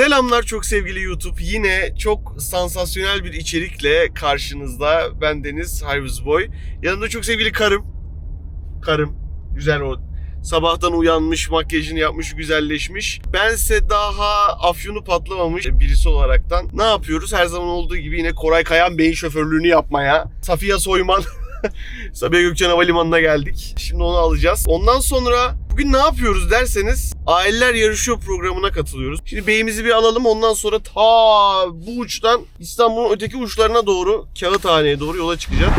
Selamlar çok sevgili YouTube. Yine çok sansasyonel bir içerikle karşınızda. Ben Deniz Hayvuz Boy. Yanımda çok sevgili karım. Karım. Güzel o. Sabahtan uyanmış, makyajını yapmış, güzelleşmiş. Bense daha afyonu patlamamış birisi olaraktan. Ne yapıyoruz? Her zaman olduğu gibi yine Koray Kayan Bey'in şoförlüğünü yapmaya. Safiye Soyman Sabiha Gökçen Havalimanı'na geldik. Şimdi onu alacağız. Ondan sonra bugün ne yapıyoruz derseniz Aileler Yarışıyor programına katılıyoruz. Şimdi beyimizi bir alalım ondan sonra ta bu uçtan İstanbul'un öteki uçlarına doğru Kağıthane'ye doğru yola çıkacağız.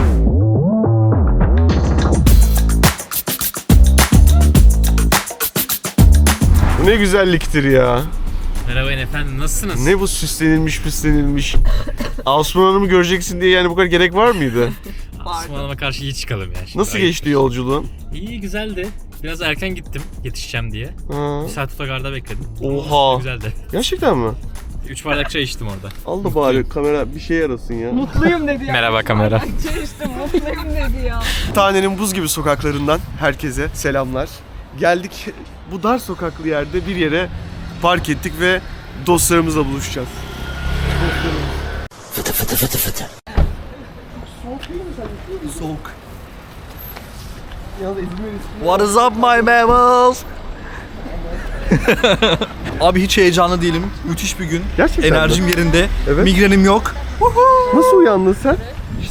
Bu ne güzelliktir ya. Merhaba efendim nasılsınız? Ne bu süslenilmiş püslenilmiş. Asuman Hanım'ı göreceksin diye yani bu kadar gerek var mıydı? Osmanlı'ma karşı iyi çıkalım ya. Şimdi. Nasıl geçti yolculuğun? İyi güzeldi. Biraz erken gittim yetişeceğim diye. Ha. Bir saat otogarda bekledim. Oha. Güzeldi. Gerçekten mi? Üç bardak çay içtim orada. Al da bari kamera bir şey yarasın ya. Mutluyum dedi ya. Merhaba kamera. Çay içtim mutluyum dedi ya. Tanenin buz gibi sokaklarından herkese selamlar. Geldik bu dar sokaklı yerde bir yere park ettik ve dostlarımızla buluşacağız. Soğuk. What is up my mammals? Abi hiç heyecanlı değilim. Müthiş bir gün. Gerçekten mi? Enerjim yerinde. Evet. Migrenim yok. Nasıl uyandın sen?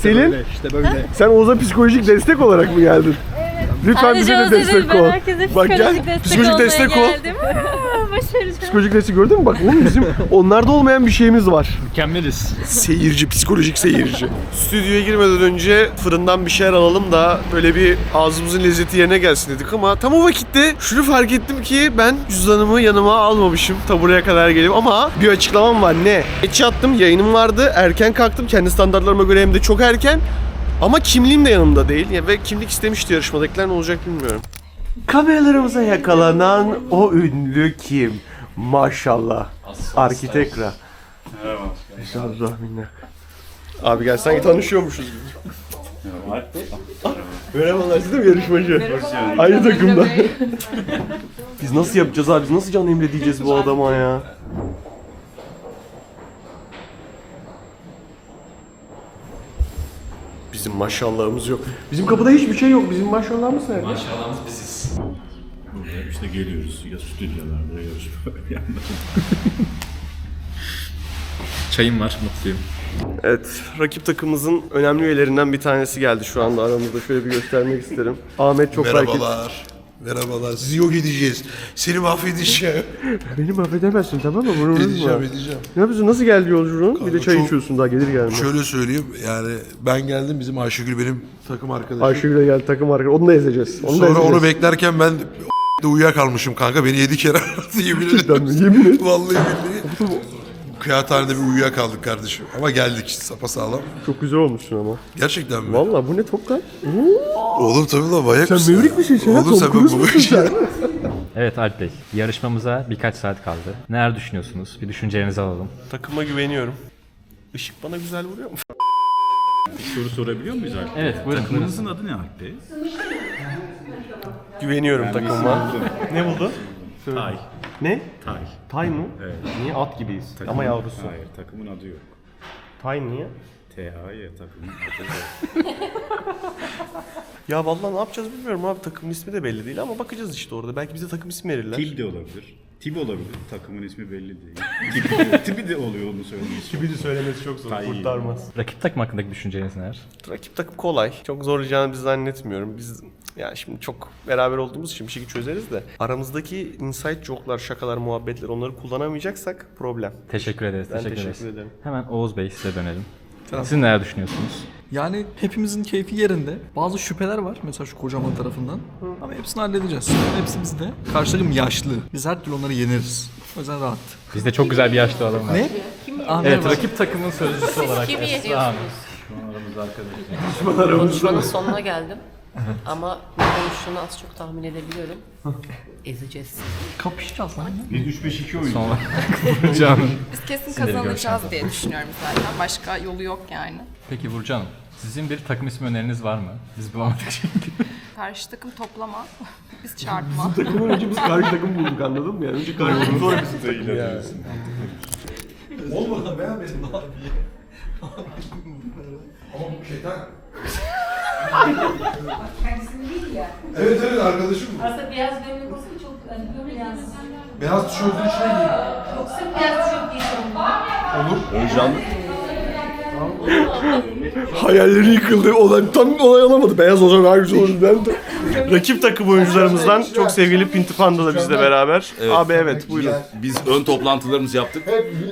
Selin, işte böyle. sen Oğuz'a psikolojik destek olarak mı geldin? Lütfen bize de destek ol. Bak gel, psikolojik destek ol. Başaracağım. Psikolojik destek gördün mü? Bak oğlum bizim onlarda olmayan bir şeyimiz var. Mükemmeliz. Seyirci, psikolojik seyirci. Stüdyoya girmeden önce fırından bir şeyler alalım da böyle bir ağzımızın lezzeti yerine gelsin dedik ama tam o vakitte şunu fark ettim ki ben cüzdanımı yanıma almamışım ta buraya kadar gelip ama bir açıklamam var ne? Geç yattım yayınım vardı erken kalktım kendi standartlarıma göre hem de çok erken ama kimliğim de yanımda değil Ya ve kimlik istemişti yarışmadakiler ne olacak bilmiyorum. Kameralarımıza yakalanan o ünlü kim? Maşallah. Arkitekra. Merhaba. minnak. Abi gel sanki tanışıyormuşuz gibi. Merhabalar siz de mi yarışmacı? Aynı takımda. Biz nasıl yapacağız abi? Biz nasıl can emre diyeceğiz bu adama ya? Bizim maşallahımız yok. Bizim kapıda hiçbir şey yok. Bizim maşallahımız nerede? Maşallahımız biziz. İşte geliyoruz ya stüdyolarda bir yandan. Çayım var mutluyum. Evet, rakip takımımızın önemli üyelerinden bir tanesi geldi şu anda aramızda. Şöyle bir göstermek isterim. Ahmet çok. Merhabalar. Merhabalar. Sizi yok edeceğiz. Seni mahvedeceğim. Beni mahvedemezsin tamam mı? Bunu edeceğim, unutma. edeceğim. Ne yapıyorsun? Nasıl geldi yolculuğun? bir de Kanka çay çok- içiyorsun daha gelir gelmez. Şöyle söyleyeyim yani ben geldim bizim Ayşegül benim takım arkadaşım. Ayşegül'e geldi takım arkadaşı. Onu da ezeceğiz. Onu da Sonra ezeceğiz. onu beklerken ben de uyuyakalmışım kanka. Beni yedi kere aradı yemin ederim. Yemin et. Vallahi billahi. Kıraathanede bir uyuyakaldık kardeşim. Ama geldik sapasağlam. Çok güzel olmuşsun ama. Gerçekten mi? Valla bu ne Tokay? Oğlum tabii lan manyak Sen mısın? mevrik misin sen? Oğlum Tom sen Cruise bu musun sen? Evet Alp Bey, yarışmamıza birkaç saat kaldı. Neler düşünüyorsunuz? Bir düşüncelerinizi alalım. Takıma güveniyorum. Işık bana güzel vuruyor mu? Soru sorabiliyor muyuz Alp? Evet, buyurun. Takımınızın adı ne Alp Bey? Güveniyorum takıma. ne buldu? Tay. Ne? Tay. Tay mı? Evet. Niye at gibiyiz? Takımın- Ama yavrusu. Hayır takımın adı yok. Tay niye? THY takımın adı yok. Ya vallahi ne yapacağız bilmiyorum abi. Takımın ismi de belli değil ama bakacağız işte orada. Belki bize takım ismi verirler. Tib de olabilir. Tib olabilir. Takımın ismi belli değil. Tibi de, oluyor onu söylemesi. Bir de söylemesi çok zor. Tay. Kurtarmaz. Rakip takım hakkındaki düşünceleriniz neler? Rakip takım kolay. Çok zorlayacağını biz zannetmiyorum. Biz ya şimdi çok beraber olduğumuz için bir şey çözeriz de aramızdaki inside joke'lar, şakalar, muhabbetler onları kullanamayacaksak problem. Teşekkür ederiz, Ben teşekkür, teşekkür ederiz. ederim. Hemen Oğuz Bey size dönelim. Siz neler düşünüyorsunuz? Yani hepimizin keyfi yerinde. Bazı şüpheler var mesela şu kocaman tarafından. Ama hepsini halledeceğiz. Hepsi bizde. Karşı takım yaşlı. Biz her türlü onları yeneriz. O yüzden rahat. Bizde çok güzel bir yaşlı adam var. Ne? Ah, Evet, merhaba. rakip takımın sözcüsü olarak Kimi Esra yediyorsunuz? Hanım. Konuşmanın sonuna geldim. Ama ne konuştuğunu az çok tahmin edebiliyorum. Ezeceğiz. Kapışacağız lan. Biz 3-5-2 oynuyoruz. Son Canım. Biz kesin kazanacağız diye düşünüyorum zaten. Başka yolu yok yani. Peki Burcu Hanım, sizin bir takım ismi öneriniz var mı? Biz bulamadık çünkü. Karşı takım toplama. Biz çarpma. Takımın önce biz karşı takım bulduk anladın mı? Yani önce karşı takım sonra biz takım yani. Olmadı beğenmedim abi. Ama bu şeytan. Evet evet arkadaşım bu. Aslında beyaz gömlek olsa çok hani beyaz. Beyaz tişörtün içine giyiyor. Yoksa beyaz tişört giyeceğim. Hayalleri yıkıldı. Olay, tam olay olamadı. Beyaz olsa daha güzel olurdu ben de. Rakip takım oyuncularımızdan çok sevgili Pinti Panda da bizle beraber. Abi evet buyurun. Biz ön toplantılarımızı yaptık.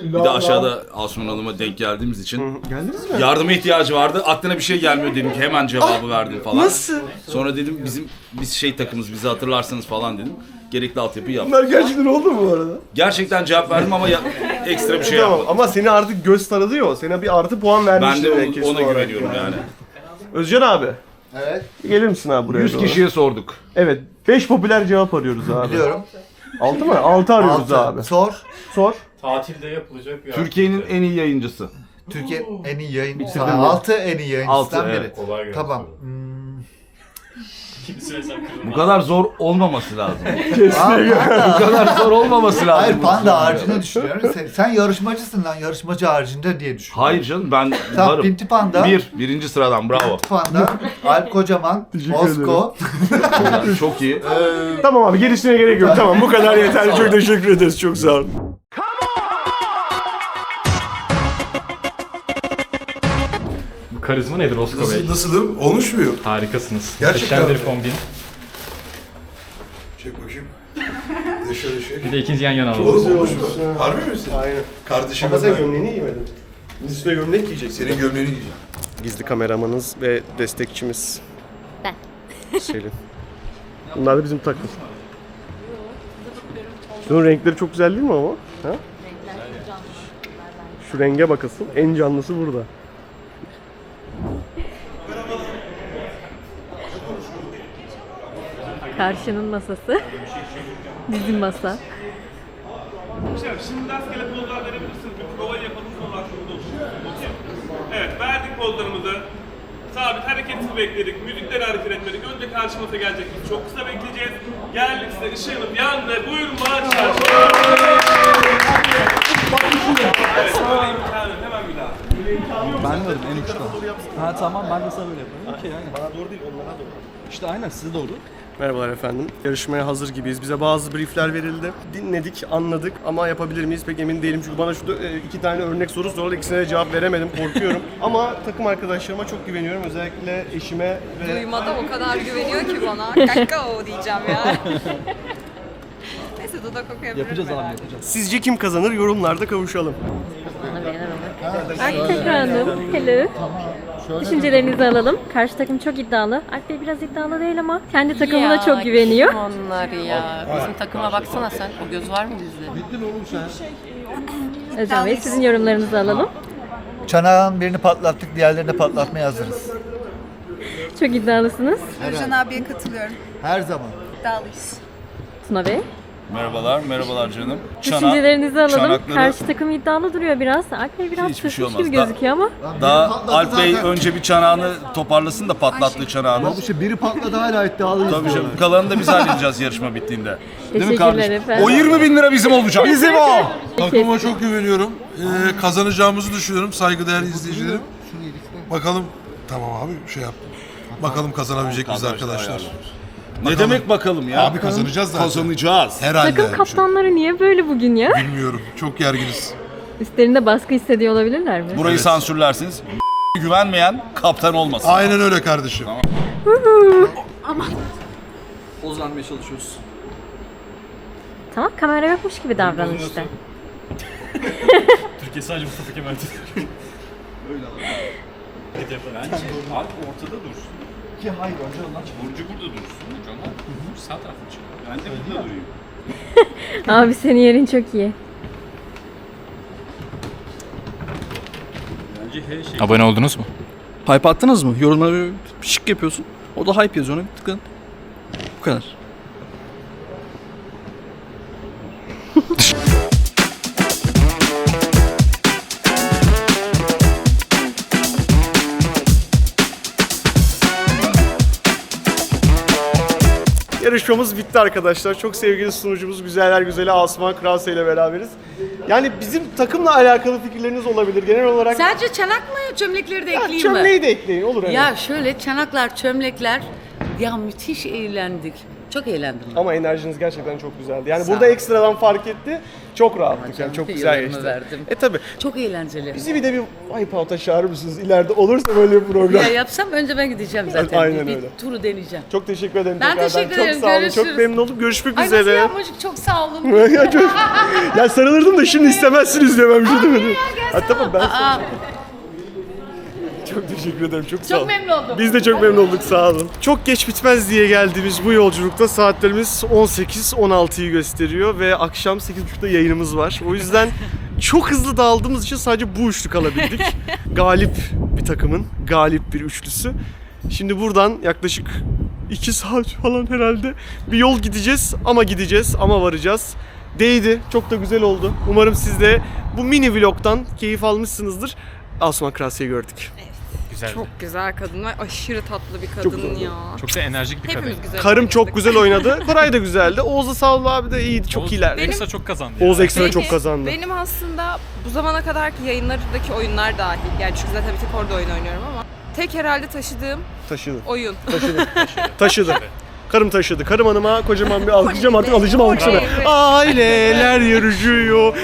Bir de aşağıda Asuman Hanım'a denk geldiğimiz için. Geldiniz mi? Yardıma ihtiyacı vardı. Aklına bir şey gelmiyor dedim ki hemen cevabı verdim falan. Nasıl? Sonra dedim bizim biz şey takımız bizi hatırlarsınız falan dedim. Gerekli altyapıyı yaptım. Bunlar gerçekten oldu mu bu arada? Gerçekten cevap verdim ama ya, ekstra bir şey tamam yapmadım. ama seni artık göz taradı ya. Sana bir artı puan vermiş. Ben de onu- kesin ona olarak güveniyorum yani. Özcan abi. Evet. Gelir misin abi buraya 100 doğru? kişiye sorduk. Evet. 5 popüler cevap arıyoruz abi. Biliyorum. 6 mı? 6 arıyoruz abi. Sor. Sor. Tatilde yapılacak bir Türkiye'nin en iyi yayıncısı. Türkiye'nin en iyi yayıncısı. Altı en iyi yayıncısından Altı, biri. evet. Kolay gelsin. Tamam. Hmm. Bu kadar zor olmaması lazım. Aa, Bu panda. kadar zor olmaması lazım. Hayır panda haricinde düşünüyorum. Sen, sen yarışmacısın lan yarışmacı haricinde diye düşünüyorum. Hayır canım ben Tamam varım. Pinti Panda. Bir, birinci sıradan bravo. Pinti Panda. Alp Kocaman. Mosko. Çok iyi. Tamam abi gerisine gerek yok. Tamam bu kadar yeterli. Çok teşekkür ederiz. Çok sağ olun. Karizma nedir Osko Bey? Nasıl, nasılım? Olmuş muyum? Harikasınız. Gerçekten Muhteşem bir mi? kombin. Çek bakayım. Bir de şöyle şey. Bir de ikinizi yan yana alalım. Oğlum olmuş mu? Harbi misin? Aynen. Kardeşim Ama sen ben. gömleğini giymedin. Biz üstüne gömlek giyeceksin. Senin gömleğini giyeceğim. Gizli kameramanız ve destekçimiz. Ben. Selin. Bunlar da bizim takım. Şunun renkleri çok güzel değil mi ama? Ha? Şu renge bakasın. En canlısı burada. Karşının masası. Bizim masa. Şimdi rastgele pozlar verebilirsin. Bir prova yapalım sonra aklımda olsun. Evet verdik pozlarımızı. Sabit hareketini bekledik. Müzikleri hareket etmedik. Önce karşı masa gelecek. Biz çok kısa bekleyeceğiz. Geldik size ışığımız yandı. Buyurun maçlar. Evet, böyle imkanı. Hemen bir daha. Ben varım en uçta. Ha tamam ben de sana böyle yaparım. Okey aynen. Bana doğru değil onlara doğru. İşte aynen size doğru. Merhabalar efendim. Yarışmaya hazır gibiyiz. Bize bazı briefler verildi. Dinledik, anladık ama yapabilir miyiz pek emin değilim. Çünkü bana şu e, iki tane örnek soru sordu. İkisine de cevap veremedim. Korkuyorum. ama takım arkadaşlarıma çok güveniyorum. Özellikle eşime ve... Duymada o kadar güveniyor ki bana. Kakao diyeceğim ya. Neyse dudak okuyabilirim Yapacağız abi yapacağız. Sizce kim kazanır? Yorumlarda kavuşalım. Alp Hanım, hello. Düşüncelerinizi alalım. Karşı takım çok iddialı. Alp Bey biraz iddialı değil ama kendi takımına Ya, çok güveniyor. kim Onlar ya. Bizim takıma baksana sen. O göz var mı bizde? Özcan Bey sizin yorumlarınızı alalım. Çanağın birini patlattık diğerlerini patlatmaya hazırız. Çok iddialısınız. Özcan abiye katılıyorum. Her zaman. İddialıyız. Tuna Bey. Merhabalar, merhabalar canım. Düşüncelerinizi alalım. çanakları- Karşı takım iddialı duruyor biraz. Alp Bey biraz Hiçbir şey gibi gözüküyor ama. Daha Alp Bey zaten. önce bir çanağını toparlasın da patlattığı çanağını. Bu şey biri patladı hala iddialıyız. Tabii canım. Kalanını da biz halledeceğiz yarışma bittiğinde. Değil mi Teşekkürler kardeşim? efendim. O 20 bin lira bizim olacak. Bizim o. Takıma çok güveniyorum. Ee, kazanacağımızı düşünüyorum saygıdeğer izleyicilerim. Bakalım. Tamam abi şey yaptım. Bakalım kazanabilecek miyiz arkadaşlar. Ne demek bakalım ya? Abi kazanacağız zaten. Kazanacağız. Herhalde. Takım kaptanları niye böyle bugün ya? Bilmiyorum. Çok gerginiz. Üstlerinde baskı hissediyor olabilirler mi? Burayı sansürlersiniz. güvenmeyen kaptan olmasın. Aynen öyle kardeşim. Poz vermeye çalışıyoruz. Tamam kamera yokmuş gibi davranın işte. Türkiye sadece Mustafa Kemal tutuyor. Bence Alp ortada dursun. Ki hayır önce ondan çık. Burcu burada dursun. Burcu sağ tarafta çık. Ben de burada durayım. Abi senin yerin çok iyi. Bence her şey. Abone oldunuz mu? Hype attınız mı? Yorumlara bir şık yapıyorsun. O da hype yazıyor ona bir tıkın. Bu kadar. Yarışmamız bitti arkadaşlar. Çok sevgili sunucumuz Güzeller Güzeli Asman Krause ile beraberiz. Yani bizim takımla alakalı fikirleriniz olabilir. Genel olarak Sadece çanak mı çömlekleri de ekleyeyim mi? çömleği de ekleyin olur evet. Ya şöyle çanaklar, çömlekler ya müthiş eğlendik. Çok eğlendim. ben. Ama enerjiniz gerçekten çok güzeldi. Yani Sağ burada ol. ekstradan fark etti. Çok rahattık yani çok güzel geçti. verdim. E tabi. Çok eğlenceli. Bizi bir de bir Wipeout'a çağırır mısınız? İleride olursa böyle bir program. Ya yapsam önce ben gideceğim zaten. Aynen bir, öyle. bir turu deneyeceğim. Çok teşekkür ederim Ben tekrardan. teşekkür ederim, Çok sağ olun. Çok görüşürüz. memnun oldum. Görüşmek Ay nasıl üzere. yapmışık çok sağ olun. ya, çok... ya sarılırdım da şimdi istemezsiniz demem şu demedim. Ha, tamam ben Aa, çok teşekkür ederim. Çok, sağ çok olun. memnun oldum. Biz de çok memnun olduk sağ olun. Çok geç bitmez diye geldiğimiz bu yolculukta saatlerimiz 18-16'yı gösteriyor ve akşam 8.30'da yayınımız var. O yüzden çok hızlı dağıldığımız için sadece bu üçlü kalabildik. galip bir takımın, galip bir üçlüsü. Şimdi buradan yaklaşık 2 saat falan herhalde bir yol gideceğiz ama gideceğiz ama varacağız. Değdi. Çok da güzel oldu. Umarım siz de bu mini vlogtan keyif almışsınızdır. Asuman Krasi'yi gördük. Güzel. Çok güzel kadın ve aşırı tatlı bir kadın güzel. ya. Çok da enerjik bir kadın. Hepimiz güzel Karım oynadık. çok güzel oynadı. Koray da güzeldi. Oğuz da Sağol abi de iyiydi. Çok Oğuz iyilerdi. Ekstra çok kazandı. Oğuz ya. ekstra Peki, çok kazandı. Benim aslında bu zamana kadarki yayınlardaki oyunlar dahil. Yani çünkü zaten bir tek orada oyun oynuyorum ama tek herhalde taşıdığım Taşıdı. oyun. Taşıdı. taşıdı. Karım taşıdı. Karım hanıma kocaman bir alkışlayacağım artık alacağım alkışlara. Evet. Aileler yarışıyor.